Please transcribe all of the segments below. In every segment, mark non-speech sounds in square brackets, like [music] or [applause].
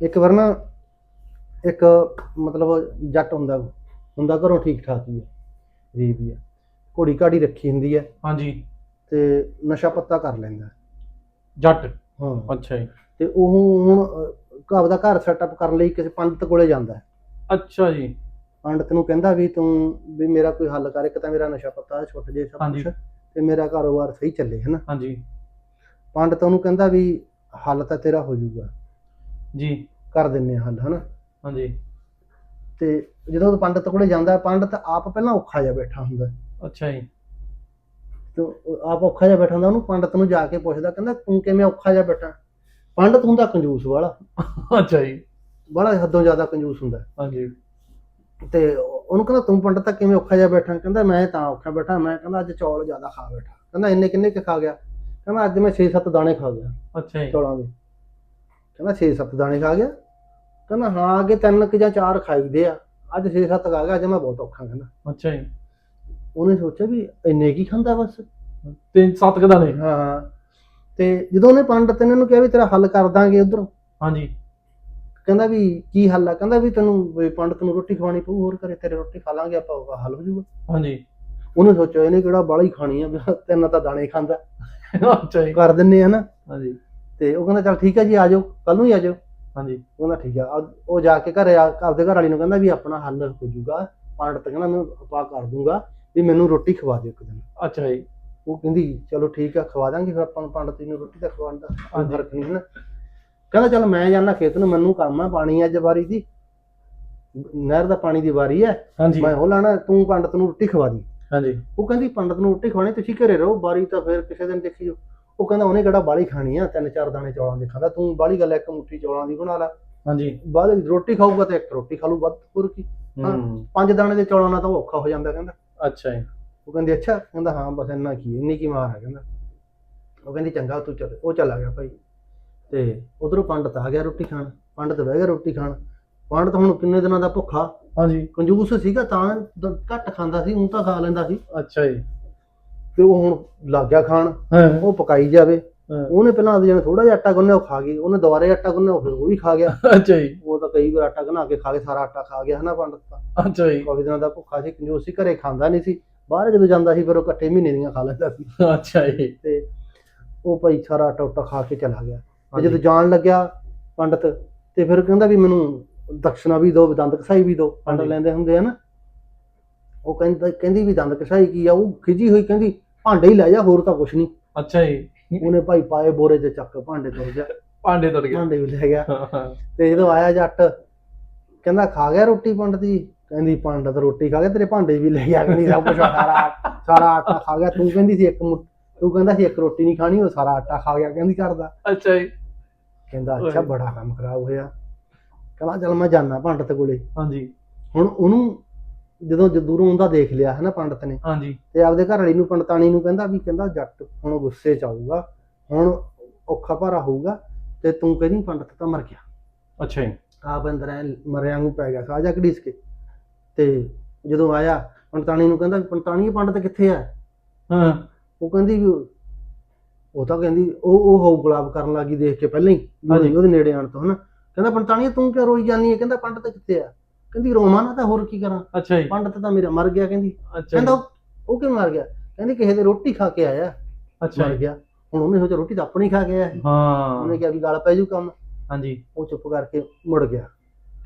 ਇੱਕ ਵਾਰ ਨਾ ਇੱਕ ਮਤਲਬ ਜੱਟ ਹੁੰਦਾ ਹੁੰਦਾ ਘਰੋਂ ਠੀਕ ਠਾਕ ਹੀ ਹੈ ਗਰੀਬ ਹੀ ਹੈ ਘੋੜੀ ਘਾੜੀ ਰੱਖੀ ਹੁੰਦੀ ਹੈ ਹਾਂਜੀ। ਤੇ ਨਸ਼ਾ ਪੱਤਾ ਕਰ ਲੈਂਦਾ। ਜੱਟ? ਹਾਂ। ਅੱਛਾ ਜੀ। ਤੇ ਉਹ ਹੁਣ ਘਰ ਦਾ ਘਰ ਸੈਟਅਪ ਕਰਨ ਲਈ ਕਿਸੇ ਪੰਡਤ ਕੋਲੇ ਜਾਂਦਾ ਹੈ। ਅੱਛਾ ਜੀ। ਪੰਡਤ ਨੂੰ ਕਹਿੰਦਾ ਵੀ ਤੂੰ ਵੀ ਮੇਰਾ ਕੋਈ ਹੱਲ ਕਰ ਇੱਕ ਤਾਂ ਮੇਰਾ ਨਸ਼ਾ ਪੱਤਾ ਛੁੱਟ ਜੇ ਸਭ ਹਾਂਜੀ। ਕੁਛ ਤੇ ਮੇਰਾ ਕਾਰੋਬਾਰ ਸਹੀ ਚੱਲੇ ਹਨਾ? ਹਾਂਜੀ। ਪੰਡਤ ਉਹਨੂੰ ਕਹਿੰਦਾ ਵੀ ਹੱਲ ਤਾਂ ਤੇਰਾ ਹੋ ਜਾਊਗਾ। ਜੀ। ਕਰ ਦਿੰਨੇ ਆ ਹੱਲ ਹਨਾ? ਹਾਂਜੀ। ਤੇ ਜਦੋਂ ਉਹ ਪੰਡਤ ਕੋਲੇ ਜਾਂਦਾ ਪੰਡਤ ਆਪ ਪਹਿਲਾਂ ਔਖਾ ਜਿਹਾ ਬੈਠਾ ਹੁੰਦਾ। ਅੱਛਾ ਜੀ। ਤੇ ਉਹ ਆਪ ਔਖਾ ਜਿਹਾ ਬੈਠਾ ਹੁੰਦਾ ਉਹਨੂੰ ਪੰਡਤ ਨੂੰ ਜਾ ਕੇ ਪੁੱਛਦਾ ਕਹਿੰਦਾ ਤੂੰ ਕਿਵੇਂ ਔਖਾ ਜਿਹਾ ਬੈਠਾ? ਪੰਡਤ ਹੁੰਦਾ ਕੰਜੂਸ ਵਾਲਾ। ਅੱਛਾ ਜੀ। ਬੜਾ ਹੱਦੋਂ ਜ਼ਿਆਦਾ ਕੰਜੂਸ ਹੁੰਦਾ। ਹਾਂਜੀ। ਤੇ ਉਹਨੂੰ ਕਹਿੰਦਾ ਤੂੰ ਪੰਡਤ ਤਾਂ ਕਿਵੇਂ ਔਖਾ ਜਿਹਾ ਬੈਠਾ? ਕਹਿੰਦਾ ਮੈਂ ਤਾਂ ਔਖਾ ਬੈਠਾ। ਮੈਂ ਕਹਿੰਦਾ ਅੱਜ ਚੌਲ ਜ਼ਿਆਦਾ ਖਾ ਬੈਠਾ। ਕਹਿੰਦਾ ਇੰਨੇ ਕਿੰਨੇ ਕੁ ਖਾ ਗਿਆ? ਕਹਿੰਦਾ ਅੱਜ ਮੈਂ 6-7 ਦਾਣੇ ਖਾ ਗਿਆ ਅੱਛਾ ਜੀ। ਚੌਲਾਂ ਦੇ। ਕਹਿੰਦਾ 6-7 ਦਾਣੇ ਖਾ ਗਿਆ। ਕਹਿੰਦਾ ਹਾਂ ਅੱਗੇ ਤਿੰਨ ਕਿ ਜਾਂ ਚਾਰ ਖਾਈਦੇ ਆ। ਅੱਜ 6-7 ਖਾ ਗਿਆ ਅੱਜ ਮੈਂ ਬਹੁਤ ਔਖਾ ਕਹਿੰਦਾ। ਅੱਛਾ ਜੀ। ਉਹਨੇ ਸੋਚਿਆ ਵੀ ਇੰਨੇ ਕੀ ਖਾਂਦਾ ਬਸ? ਤਿੰਨ ਸੱਤ ਕੁ ਦਾਣੇ। ਹਾਂ ਤੇ ਜਦੋਂ ਉਹਨੇ ਪੰਡਤ ਨੇ ਇਹਨੂੰ ਕਿਹਾ ਵੀ ਤੇਰਾ ਹੱਲ ਕਰ ਦਾਂਗੇ ਉਧਰ। ਹਾਂਜੀ। ਕਹਿੰਦਾ ਵੀ ਕੀ ਹੱਲ ਆ? ਕਹਿੰਦਾ ਵੀ ਤੈਨੂੰ ਵੀ ਪੰਡਤ ਨੂੰ ਰੋਟੀ ਖਵਾਣੀ ਪਊ ਹੋਰ ਕਰੇ ਤੇਰੇ ਰੋਟੀ ਖਾ ਲਾਂਗੇ ਆਪਾਂ ਉਹਦਾ ਹੱਲ ਹੋ ਜਾਊਗਾ। ਹਾਂਜੀ। ਉਹਨੇ ਸੋਚਿਆ ਇਹਨੇ ਕਿਹੜਾ ਬਾਲੀ ਖਾਣੀ ਆ ਤਿੰਨ ਤਾਂ ਦਾਣੇ ਹੀ ਖਾਂਦਾ। ਅੱਛਾ ਜੀ। ਕਰ ਦਿੰਨੇ ਆ ਨਾ। ਹਾਂਜੀ। ਤੇ ਉਹ ਕਹਿੰਦਾ ਚੱਲ ਠੀਕ ਹੈ ਜੀ ਆ ਜਾਓ ਕੱਲ ਨੂੰ ਹੀ ਆ ਜਾਓ। ਹਾਂਜੀ। ਕਹਿੰਦਾ ਠੀਕ ਆ ਉਹ ਜਾ ਕੇ ਘਰੇ ਆ ਆਪਦੇ ਘਰ ਵਾਲੀ ਨੂੰ ਕਹਿੰਦਾ ਵੀ ਆਪਣਾ ਹੱਲ ਹੋ ਜਾਊਗਾ ਪੰਡਤ ਕਹਿੰਦਾ ਮੈਂ ਉਪਾਅ ਕਰ ਦੂੰਗਾ ਵੀ ਮੈਨੂੰ ਰੋਟੀ ਖਵਾ ਦਿਓ ਇੱਕ ਦਿਨ। ਅੱਛਾ ਜੀ। ਉਹ ਕਹਿੰਦੀ ਚਲੋ ਠੀਕ ਆ ਖਵਾ ਦਾਂਗੇ ਫਿਰ ਆਪਾਂ ਨੂੰ ਪੰਡਤ ਜੀ ਨੂੰ ਰੋਟੀ ਤਾਂ ਖਵਾਉਣ ਦਾ ਕੋਈ ਹਾਂਜੀ। ਫ਼ਰਕ ਨਹੀਂ ਹੈ ਨਾ। ਕਹਿੰਦਾ ਚਲ ਮੈਂ ਜਾਣਾ ਖੇਤ ਨੂੰ ਮੈਨੂੰ ਕੰਮ ਆ ਪਾਣੀ ਅੱਜ ਵਾਰੀ ਦੀ। ਨਹਿਰ ਦਾ ਪਾਣੀ ਦੀ ਵਾਰੀ ਹੈ ਹਾਂਜੀ। ਮੈਂ ਉਹ ਲਾਣਾ ਤੂੰ ਪੰਡਤ ਨੂੰ ਰੋਟੀ ਖਵਾ ਦੀ। ਹਾਂਜੀ। ਉਹ ਕਹਿੰਦੀ ਪੰਡਤ ਨੂੰ ਰੋਟੀ ਖਵਾਣੀ ਤੁਸੀਂ ਘਰੇ ਰਹੋ ਬਾਰੀ ਤਾਂ ਫਿਰ ਕਿਸੇ ਦਿਨ ਦੇਖੀ ਜਾਓ। ਉਹ ਕਹਿੰਦਾ ਉਹਨੇ ਕਿਹੜਾ ਬਾਲੀ ਖਾਣੀ ਆ ਤਿੰਨ ਚਾਰ ਦਾਣੇ ਚੌਲਾਂ ਦੇ ਖਾਂਦਾ ਤੂੰ ਬਾਲੀ ਗੱਲ ਆ, ਇੱਕ ਮੁੱਠੀ ਚੌਲਾਂ ਦੀ ਬਣਾ ਲੈ। ਹਾਂਜੀ। ਬਾਅਦ ਰੋਟੀ ਖਾਊਗਾ ਤਾਂ ਇੱਕ ਰੋਟੀ ਖਾ ਲੂ ਵੱਧ ਹੋਰ ਕੀ। ਹਾਂ। ਪੰਜ ਦਾਣੇ ਦੇ ਚੌਲਾਂ ਨਾਲ ਤਾਂ ਉਹ ਔਖਾ ਹੋ ਜਾਂਦਾ ਕਹਿੰਦਾ। ਅੱਛਾ ਜੀ। ਉਹ ਕਹਿੰਦੀ ਅੱਛਾ ਕਹਿੰਦਾ ਹਾਂ ਬਸ ਇੰਨਾ ਕੀ ਇੰਨੀ ਕੀ ਮਾਰ ਹੈ ਕਹਿੰਦਾ। ਉਹ ਕਹਿੰਦੀ ਚੰਗਾ ਤੂੰ ਚੱਲ ਉਹ ਚਲਾ ਗਿਆ ਭਾਈ। ਤੇ ਉਧਰੋਂ ਪੰਡਤ ਆ ਗਿਆ ਰੋਟੀ ਖਾਣ ਪੰਡਤ ਬਹਿ ਗਿਆ ਰੋਟੀ ਖਾਣ। ਪੰਡਤ ਹੁਣ ਕਿੰਨੇ ਦਿਨਾਂ ਦਾ ਭੁੱਖਾ? ਹਾਂਜੀ। ਕੰਜੂਸ ਸੀਗਾ ਤਾਂ ਘੱਟ ਖਾਂਦਾ ਸੀ ਉਹ ਤਾਂ ਖਾ ਲੈਂਦਾ ਸੀ। ਅੱਛਾ ਜੀ। ਤੇ ਉਹ ਹੁਣ ਲੱਗ ਗਿਆ ਖਾਣ ਹਾਂ। ਉਹ ਪਕਾਈ ਜਾਵੇ। ਉਹਨੇ ਪਹਿਲਾਂ ਜਣੇ ਥੋੜਾ ਜਿਹਾ ਆਟਾ ਗੁੰਨਿਆ ਉਹ ਖਾ ਗਈ। ਉਹਨੇ ਦੁਬਾਰੇ ਆਟਾ ਗੁੰਨਿਆ ਉਹ ਫਿਰ ਉਹ ਵੀ ਖਾ ਗਿਆ। [laughs] ਅੱਛਾ ਜੀ। ਉਹ ਤਾਂ ਕਈ ਵਾਰ ਆਟਾ ਗੁੰਨਾ ਕੇ ਖਾ ਕੇ ਸਾਰਾ ਆਟਾ ਖਾ ਗਿਆ ਹਨਾ ਪੰਡਤ ਤਾਂ। ਅੱਛਾ ਜੀ। ਕਾਫੀ ਦਿਨਾਂ ਦਾ ਭੁੱਖਾ ਸੀ ਕੰਜੂਸ ਸੀ ਘਰੇ ਖਾਂਦਾ ਨਹੀਂ ਸੀ। ਬਾਹਰ ਜਦੋਂ ਜਾਂਦਾ ਸੀ ਫਿਰ ਉਹ ਇਕੱਠੇ ਮਹੀਨੇ ਦੀਆਂ ਖਾ ਲੈਂਦਾ ਸੀ। ਅੱਛਾ ਜੀ। ਤੇ ਉਹ ਭਾਈ ਸਾਰਾ ਆਟਾ ਉਟਾ ਖਾ ਕੇ ਚਲਾ ਗਿਆ। ਤੇ। ਜਦੋਂ ਜਾਣ ਲੱਗਿਆ ਪੰਡਤ ਤੇ ਫਿਰ ਕਹਿੰਦਾ ਵੀ ਮੈਨੂੰ ਦਕਸ਼ਨਾ ਵੀ ਦਿਓ ਦੰਦ ਕਸਾਈ ਵੀ ਦਿਓ ਪੰਡਤ। ਲੈਂਦੇ ਹੁੰਦੇ ਆ ਨਾ। ਉਹ ਕਹਿੰਦਾ ਕਹਿੰਦੀ ਵੀ ਦੰਦ ਕਸਾਈ ਕੀ ਆ? ਉਹ ਖਿਜੀ ਹੋਈ ਕਹਿੰਦੀ ਭਾਂਡੇ ਹੀ ਲੈ ਜਾ ਹੋਰ ਤਾਂ ਕੁਛ ਨਹੀਂ। ਅੱਛਾ ਜੀ। ਉਹਨੇ ਭਾਈ ਪਾਏ ਬੋਰੇ 'ਚ ਚੱਕ ਭਾਂਡੇ ਤੁਰ ਗਿਆ। ਭਾਂਡੇ ਤੁਰ ਗਏ ਭਾਂਡੇ ਵੀ ਲੈ ਗਿਆ। ਤੇ ਜਦੋਂ ਆਇਆ ਜੱਟ ਕਹਿੰਦਾ ਖਾ ਗਿਆ ਰੋਟੀ ਪੰਡਤ ਜੀ? ਕਹਿੰਦੀ ਪੰਡਤ ਰੋਟੀ ਖਾ ਗਿਆ ਤੇਰੇ ਭਾਂਡੇ ਵੀ ਲੈ ਗਿਆ ਕਹਿੰਦੀ ਸਭ ਕੁਝ ਸਾਰਾ ਸਾਰਾ ਆਟਾ ਖਾ ਗਿਆ। ਤੂੰ ਕਹਿੰਦੀ ਸੀ ਇੱਕ ਤੂੰ ਕਹਿੰਦਾ ਸੀ ਇੱਕ ਰੋਟੀ ਨਹੀਂ ਖਾਣੀ ਉਹ ਸਾਰਾ ਆਟਾ ਖਾ ਗਿਆ ਕਹਿੰਦੀ ਕਰਦਾ। ਅੱਛਾ ਜੀ। ਕਹਿੰਦਾ ਅੱਛਾ। ਬੜਾ ਕੰਮ ਖਰਾਬ ਹੋਇਆ। ਕਹਿੰਦਾ ਚਲ ਮੈਂ ਜਾਣਾ ਪੰਡਤ ਕੋਲੇ। ਹਾਂਜੀ। ਹੁਣ ਉਹਨੂੰ ਜਦੋਂ ਦੂਰੋਂ ਉਹਦਾ ਦੇਖ ਲਿਆ ਹੈ ਨਾ ਪੰਡਤ ਨੇ। ਹਾਂਜੀ। ਤੇ ਆਪਦੇ ਘਰ ਵਾਲੀ ਨੂੰ ਪੰਡਤਾਣੀ ਨੂੰ ਕਹਿੰਦਾ ਵੀ ਕਹਿੰਦਾ ਜੱਟ ਹੁਣ ਗੁੱਸੇ ਚ ਆਊਗਾ ਹੁਣ ਔਖਾ ਭਾਰਾ ਹੋਊਗਾ ਤੇ ਤੂੰ ਕਹਿੰਦੀ ਪੰਡਤ ਤਾਂ ਮਰ ਗਿਆ। ਅੱਛਾ ਜੀ। ਆਪ ਅੰਦਰ ਐ ਮਰਿਆਂ ਨੂੰ ਪੈ ਗਿਆ ਸਾਜਾ ਘੜੀਸ ਕੇ। ਤੇ ਜਦੋਂ ਆਇਆ ਪੰਡਤਾਣੀ ਨੂੰ ਕਹਿੰਦਾ ਪੰਡਤਾਣੀ ਪੰਡਤ ਕਿੱਥੇ ਆ? ਹਾਂ। ਉਹ ਕਹਿੰਦੀ ਉਹ- ਤਾਂ ਕਹਿੰਦੀ ਉਹ ਉਹ ਹੋ ਗੁਲਾਬ ਕਰਨ ਲੱਗੀ ਦੇਖ ਕੇ ਪਹਿਲਾਂ ਹੀ। ਉਹਦੇ ਨੇੜੇ ਆਣ ਤੋਂ ਹਨਾ। ਕਹਿੰਦਾ ਪੰਡਤਾਣੀ ਤੂੰ ਕਿਉਂ ਰੋਈ ਜਾਂਦੀ ਹੈ ਕਹਿੰਦਾ ਪੰਡਤ ਕਿੱਥੇ ਆ? ਕਹਿੰਦੀ ਰੋਵਾਂ ਨਾ ਤਾਂ ਹੋਰ ਕੀ ਕਰਾਂ? ਅੱਛਾ ਜੀ। ਪੰਡਤ ਤਾਂ ਮੇਰਾ ਮਰ ਗਿਆ ਕਹਿੰਦੀ। ਅੱਛਾ ਕਹਿੰਦਾ ਉਹ- ਉਹ ਕਿਉਂ ਮਰ ਗਿਆ? ਕਹਿੰਦੀ ਕਿਸੇ ਦੇ ਰੋਟੀ ਖਾ ਕੇ ਆਇਆ। ਅੱਛਾ ਮਰ ਜੀ। ਗਿਆ। ਹੁਣ ਉਹਨੇ ਸੋਚਿਆ ਰੋਟੀ ਤਾਂ ਆਪਣੀ ਖਾ ਕੇ ਆਇਆ ਸੀ। ਹਾਂ। ਉਹਨੇ ਕਿਹਾ ਵੀ ਗਲ ਪੈ ਜੂ ਕੰਮ। ਹਾਂਜੀ। ਉਹ ਚੁੱਪ ਕਰਕੇ ਮੁੜ ਗਿਆ।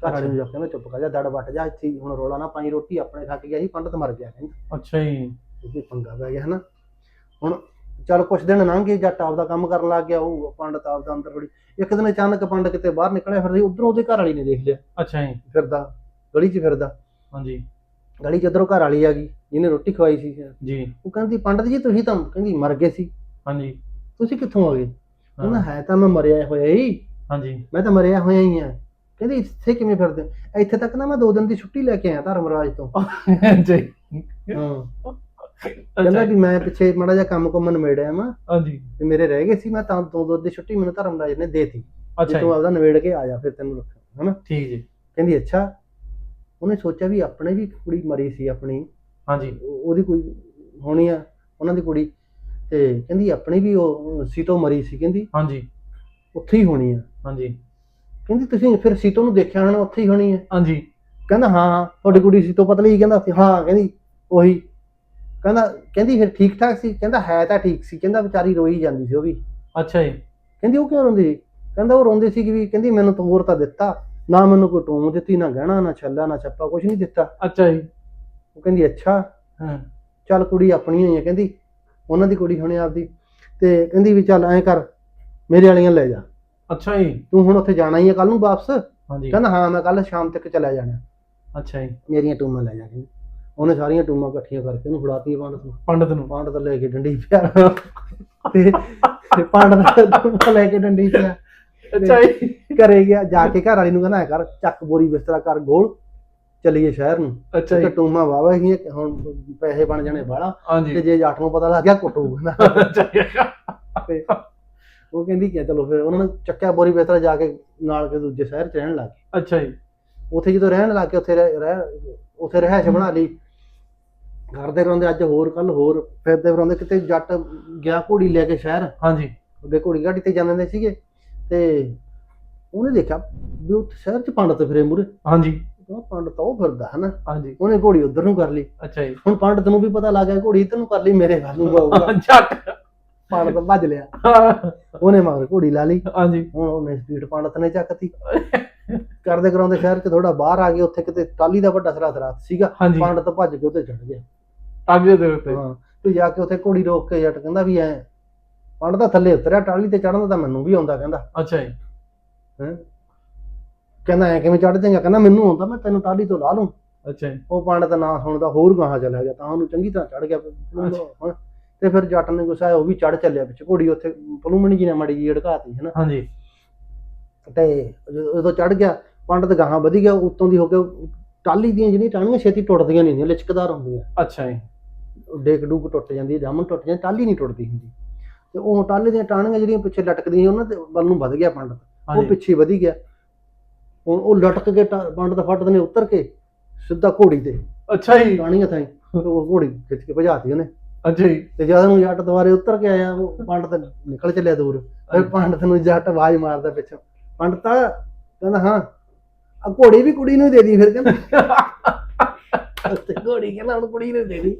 ਘਰ ਵਾਲੇ ਨੂੰ ਜਾ ਕੇ ਕਹਿੰਦਾ ਚੁੱਪ ਕਰ ਜਾ ਦੜ ਵੱਟ ਜਾ ਇੱਥੇ ਹੀ ਹੁਣ ਰੋਲਾ ਨਾ ਪਾਈ ਰੋਟੀ ਆਪਣੇ ਖਾ ਕੇ ਗਿਆ ਸੀ ਪੰਡਤ ਮਰ ਗਿਆ ਕਹਿੰਦੀ। ਅੱਛਾ ਜੀ। ਇਹ ਪੰਗਾ ਪੈ ਗਿਆ ਹਨਾ। ਹੁਣ ਚੱਲ ਕੁਛ ਦਿਨ ਲੰਘ ਗਏ ਜੱਟ ਆਪਦਾ ਕੰਮ ਕਰਨ ਲੱਗ ਗਿਆ ਉਹ ਪੰਡਤ ਆਪਦਾ ਅੰਦਰ ਬੜੀ ਇੱਕ ਦਿਨ ਅਚਾਨਕ ਪੰਡਤ ਕਿਤੇ ਬਾਹਰ ਨਿਕਲਿਆ ਫਿਰਦਾ ਉਧਰੋਂ ਉਹਦੇ ਘਰ ਵਾਲੀ ਨੇ ਦੇਖ ਲਿਆ। ਅੱਛਾ ਜੀ। ਫਿਰਦਾ। ਗਲੀ 'ਚ ਫਿਰਦਾ। ਹਾਂਜੀ। ਗਲੀ 'ਚ ਉਧਰੋਂ ਘਰ ਵਾਲੀ ਆ ਗਈ ਜਿਹਨੇ ਰੋਟੀ ਖਵਾਈ ਸੀ। ਜੀ। ਉਹ ਕਹਿੰਦੀ ਪੰਡਤ ਜੀ ਤੁਸੀਂ ਤਾਂ ਕਹਿੰਦੀ ਮਰ ਗਏ ਸੀ। ਹਾਂਜੀ। ਤੁਸੀਂ ਕਿੱਥੋਂ ਆ ਗਏ? ਕਹਿੰਦਾ ਹੈ। ਤਾਂ ਮੈਂ ਮਰਿਆ ਹੋਇਆ ਹੀ। ਹਾਂਜੀ। ਮੈਂ ਤਾਂ ਮਰਿਆ ਹੋਇਆ ਹੀ ਆ। ਕਹਿੰਦੀ ਇੱਥੇ ਕਿਵੇਂ ਫਿਰਦੇ? ਇੱਥੇ ਤੱਕ ਨਾ ਮੈਂ ਦੋ ਦਿਨ ਦੀ ਛੁੱਟੀ ਲੈ ਕੇ ਆਇਆ ਧਰਮਰਾਜ ਤੋਂ। [laughs] ਜੀ। ਹਾਂ। ਕਹਿੰਦਾ ਵੀ ਮੈਂ ਪਿੱਛੇ ਮਾੜਾ ਜਿਹਾ ਕੰਮ ਕੁੰਮ ਨਿਬੇੜਿਆ ਮੈਂ ਹਾਂਜੀ। ਤੇ ਮੇਰੇ ਰਹਿ ਗਏ ਸੀ ਮੈਂ ਤਾਂ ਦੋ ਦੋ ਦੀ ਛੁੱਟੀ ਮੈਨੂੰ ਧਰਮਰਾਜ ਨੇ ਦੇਤੀ। ਅੱਛਾ ਤੂੰ ਆਪਦਾ ਨਿਬੇੜ ਕੇ ਆ ਜਾ ਫਿਰ ਤੈਨੂੰ ਰੱਖਾਂ ਹਨਾ? ਠੀਕ ਜੀ। ਕਹਿੰਦੀ ਅੱਛਾ ਉਹਨੇ ਸੋਚਿਆ ਵੀ ਆਪਣੇ ਵੀ ਕੁੜੀ ਮਰੀ ਸੀ ਆਪਣੀ। ਹਾਂਜੀ। ਉਹ- ਉਹਦੀ ਕੋਈ ਹੋਣੀ ਆ ਉਹਨਾਂ ਦੀ ਕੁੜੀ। ਤੇ ਕਹਿੰਦੀ ਆਪਣੀ ਵੀ ਉਹ ਸੀਤੋਂ ਮਰੀ ਸੀ ਕਹਿੰਦੀ। ਹਾਂਜੀ। ਉੱਥੇ ਹੀ ਹੋਣੀ ਆ। ਹਾਂਜੀ। ਕਹਿੰਦੀ ਤੁਸੀਂ ਫਿਰ ਸੀਤੋ ਨੂੰ ਦੇਖਿਆ ਹੋਣਾ ਉੱਥੇ ਹੀ ਹੋਣੀ ਹੈ ਹਾਂਜੀ। ਕਹਿੰਦਾ ਹਾਂ ਤੁਹਾਡੀ ਕੁੜੀ ਸੀਤੋ ਪਤਲੀ ਸੀ ਕਹਿੰਦਾ ਹਾਂ ਕਹਿੰਦੀ ਉਹੀ। ਕਹਿੰਦਾ ਕਹਿੰਦੀ ਫਿਰ ਠੀਕ ਠਾਕ ਸੀ ਕਹਿੰਦਾ ਹੈ ਤਾਂ ਠੀਕ ਸੀ ਕਹਿੰਦਾ ਵਿਚਾਰੀ ਰੋਈ ਜਾਂਦੀ ਸੀ ਉਹ ਵੀ। ਅੱਛਾ ਜੀ। ਕਹਿੰਦੀ ਉਹ ਕਿਉਂ ਰੋਂਦੀ? ਸੀ ਕਹਿੰਦਾ ਉਹ ਰੋਂਦੀ ਸੀ ਕਿ ਵੀ ਕਹਿੰਦੀ ਮੈਨੂੰ ਤੋਰ ਤਾਂ ਦਿੱਤਾ। ਨਾ ਮੈਨੂੰ ਕੋਈ ਟੂਮ ਦਿੱਤੀ ਨਾ ਗਹਿਣਾ ਨਾ ਛੱਲਾ ਨਾ ਛੱਪਾ ਕੁਝ ਨਹੀਂ ਦਿੱਤਾ। ਅੱਛਾ ਜੀ। ਉਹ ਕਹਿੰਦੀ ਅੱਛਾ। ਹਾਂ। ਚੱਲ ਕੁੜੀ ਆਪਣੀ ਹੋਈ ਹੈ ਕਹਿੰਦੀ। ਉਹਨਾਂ ਦੀ ਕੁੜੀ ਹੋਣੀ ਆਪਦੀ। ਤੇ ਕਹਿੰਦੀ ਵੀ ਚੱਲ ਐਂ ਕਰ ਮੇਰੇ ਵਾਲੀਆਂ ਲੈ ਜਾ। ਅੱਛਾ ਜੀ। ਤੂੰ ਹੁਣ ਉੱਥੇ ਜਾਣਾ ਹੀ ਹੈ ਕੱਲ ਨੂੰ ਵਾਪਸ? ਹਾਂਜੀ। ਕਹਿੰਦਾ ਹਾਂ ਮੈਂ ਕੱਲ ਸ਼ਾਮ ਤੱਕ ਚਲਾ ਜਾਣਾ। ਅੱਛਾ ਜੀ। ਮੇਰੀਆਂ ਟੂਮਾਂ ਲੈ ਜਾ ਕਹਿੰਦੀ। ਉਹਨੇ ਸਾਰੀਆਂ ਟੂਮਾਂ ਇਕੱਠੀਆਂ ਕਰਕੇ ਉਹਨੂੰ ਫੜਾਤੀਆਂ ਪੰਡਤ ਨੂੰ। ਪੰਡਤ ਨੂੰ? ਪੰਡਤ ਲੈ ਕੇ ਡੰਡੀ ਪਿਆ। ਤੇ ਪੰਡਤ ਲੈ ਕੇ ਡੰਡੀ ਪਿਆ। ਅੱਛਾ ਜੀ। ਘਰੇ ਗਿਆ ਜਾ ਕੇ ਘਰ ਵਾਲੀ ਨੂੰ ਕਹਿੰਦਾ ਕਰ ਚੱਕ ਬੋਰੀ ਬਿਸਤਰਾ ਕਰ ਗੋਲ ਚਲੀਏ ਸ਼ਹਿਰ ਨੂੰ। ਅੱਛਾ ਜੀ। ਟੂਮਾ ਵਾਵਾ ਹੀ ਹੁਣ ਪੈਸੇ ਬਣ ਜਾਣੇ ਬਾਲਾ ਤੇ ਜੇ ਜੱਟ ਨੂੰ ਪਤਾ ਲੱਗ ਗਿਆ ਕੁੱਟੂ ਕਹਿੰਦਾ ਉਹ ਕਹਿੰਦੀ ਕਿ ਚਲੋ ਫਿਰ ਉਹਨਾਂ ਨੇ ਚੱਕਿਆ ਬੋਰੀ ਬਿਸਤਰਾ ਜਾ ਕੇ ਨਾਲ ਕੇ ਦੂਜੇ ਸ਼ਹਿਰ ਚ ਰਹਿਣ ਲੱਗ ਗਏ। ਅੱਛਾ ਜੀ। ਉੱਥੇ ਜਦੋਂ ਰਹਿਣ ਲੱਗ ਕੇ ਉੱਥੇ ਰਹਿ ਉੱਥੇ ਰਹਿائش ਬਣਾ ਲਈ। ਕਰਦੇ ਰਹਿੰਦੇ ਅੱਜ ਹੋਰ ਕੱਲ ਹੋਰ। ਫਿਰਦੇ ਰਹਿੰਦੇ ਕਿਤੇ ਜੱਟ ਗਿਆ ਘੋੜੀ ਲੈ ਕੇ ਸ਼ਹਿਰ। ਹਾਂਜੀ। ਅੱਗੇ ਘੋੜੀ ਗਾੜੀ ਤੇ ਜਾਂਦੇ ਸੀਗੇ। ਤੇ ਉਹਨੇ ਦੇਖਿਆ ਵੀ ਉੱਥੇ ਸ਼ਹਿਰ ਚ ਪੰਡਤ ਫਿਰੇ ਮੂਰੇ ਹਾਂਜੀ। ਉਹ ਪੰਡਤ ਉਹ ਫਿਰਦਾ ਹਨਾ ਹਾਂਜੀ। ਉਹਨੇ ਘੋੜੀ ਉਧਰ ਨੂੰ ਕਰ ਲਈ। ਅੱਛਾ ਜੀ। ਹੁਣ ਪੰਡਤ ਨੂੰ ਵੀ ਪਤਾ ਲੱਗ ਗਿਆ ਘੋੜੀ ਇੱਧਰ ਨੂੰ ਕਰ ਲਈ ਮੇਰੇ ਵੱਲ ਨੂੰ [laughs] ਆਊਗਾ ਜੱਟ। ਪੰਡਤ ਭੱਜ ਲਿਆ। ਉਹਨੇ ਮਗਰ ਘੋੜੀ ਲਾ ਲਈ। ਹਾਂਜੀ। ਹੁਣ ਉਹਨੇ ਸਪੀਡ ਪੰਡਤ ਨੇ ਚੱਕਤੀ। ਕਰਦੇ ਕਰਾਉਂਦੇ ਸ਼ਹਿਰ ਚ ਥੋੜਾ ਬਾਹਰ ਆ ਗਏ ਉੱਥੇ ਕਿਤੇ ਟਾਲੀ ਦਾ ਵੱਡਾ ਸਰਾ ਸਰਾ ਸੀਗਾ। ਪੰਡਤ ਭੱਜ ਕੇ ਉੱਤੇ ਚੜ ਗਿਆ। ਅੱਗੇ ਦੇ ਉੱਤੇ। ਹਾਂ। ਤੇ ਜਾ ਕੇ ਉੱਥੇ ਘੋੜੀ ਰੋਕ ਕੇ ਜੱਟ ਕਹਿੰਦਾ ਵੀ ਐ ਪੰਡਤ ਥੱਲੇ ਉਤਰਿਆ ਟਾਲੀ ਤੇ ਚੜਨ ਦਾ ਤਾਂ ਮੈਨੂੰ ਵੀ ਆਉਂਦਾ ਕਹਿੰਦਾ। ਅੱਛਾ ਜੀ। ਹੈਂ? ਕਹਿੰਦਾ ਐ ਕਿਵੇਂ ਚੜ ਜਾਏਗਾ? ਕਹਿੰਦਾ ਮੈਨੂੰ ਆਉਂਦਾ ਮੈਂ ਤੈਨੂੰ ਟਾਲੀ ਤੋਂ ਲਾ ਲੂੰ। ਅੱਛਾ ਜੀ। ਉਹ ਪੰਡਤ ਨਾ ਸੁਣਦਾ ਹੋਰ ਗਾਹਾਂ ਚਲਾ ਗਿਆ ਤਾਂ ਉਹਨੂੰ ਚੰਗੀ ਤਰ੍ਹਾਂ ਚੜ ਗਿਆ। ਤੇ ਫਿਰ ਜੱਟ ਨੇ ਗੁੱਸਾ ਉਹ ਵੀ ਚੜ ਚੱਲਿਆ ਵਿੱਚ ਘੋੜੀ ਉੱਥੇ ਪਲੂਮਣੀ ਜੀ ਨੇ ਮੜੀ ਜੀ ਢਕਾਤੀ ਹੈ ਨਾ ਹਾਂਜੀ। ਤੇ ਜਦੋਂ ਚੜ ਗਿਆ ਪੰਡਤ ਗਾਹਾਂ ਵਧੀ ਗਿਆ ਉੱਤੋਂ ਦੀ ਹੋ ਕੇ ਟਾਲੀ ਦੀਆਂ ਜਿਹੜੀਆਂ ਟਾਹਣੀਆਂ ਛੇਤੀ ਟੁੱਟਦੀਆਂ ਨਹੀਂ ਹੁੰਦੀਆਂ ਲਚਕਦਾਰ ਹੁੰਦੀਆਂ। ਅੱਛਾ ਜੀ। ਡੇਕ ਡੂਕ ਟੁੱਟ ਜਾਂਦੀ ਹੈ ਜਾਮਨ ਟੁੱਟ ਜਾਂਦੀ ਟਾਲੀ ਨਹੀਂ ਟੁੱਟਦੀ ਹੁੰਦੀ। ਤੇ ਉਹ ਟਾਲੀ ਦੀਆਂ ਟਾਹਣੀਆਂ ਜਿਹੜੀਆਂ ਪਿੱਛੇ ਲਟਕਦੀਆਂ ਸੀ, ਉਹਨਾਂ ਦੇ ਵੱਲ ਨੂੰ ਵੱਧ ਗਿਆ ਪੰਡਤ। ਉਹ ਹਾਂਜੀ। ਪਿੱਛੇ ਵਧੀ ਗਿਆ। ਹੁਣ ਉਹ ਲਟਕ ਕੇ ਟਾ- ਪੰਡਤ ਫੱਟ ਨੇ ਉੱਤਰ ਕੇ ਸਿੱਧਾ ਘੋੜੀ ਤੇ। ਅੱਛਾ ਜੀ। ਟਾਹਣੀਆਂ ਥਾਈ। ਉਹ ਘੋੜੀ ਖਿੱਚ ਕੇ ਭਜਾਤੀ ਉਹਨੇ। ਅੱਛਾ ਜੀ। ਤੇ ਜਦ ਨੂੰ ਜੱਟ ਦੁਆਰੇ ਉੱਤਰ ਕੇ ਆਇਆ ਉਹ ਪੰਡਤ ਨਿਕਲ ਚੱਲਿਆ ਦੂਰ। ਫਿਰ ਪੰਡਤ ਨੂੰ ਜੱਟ ਆਵਾਜ਼ ਮਾਰਦਾ ਪਿੱਛੋਂ ਪੰਡਤ ਕਹਿੰਦਾ ਹਾਂ ਆ ਘੋੜੀ ਵੀ ਕੁੜੀ ਨੂੰ ਹੀ ਦੇ ਦੀ ਫਿਰ ਕਹਿੰਦਾ। [laughs] ਤੇ ਘੋੜੀ ਕਹਿੰਦਾ ਹੁਣ ਕੁੜੀ ਨੂੰ ਦੇ ਦੀ।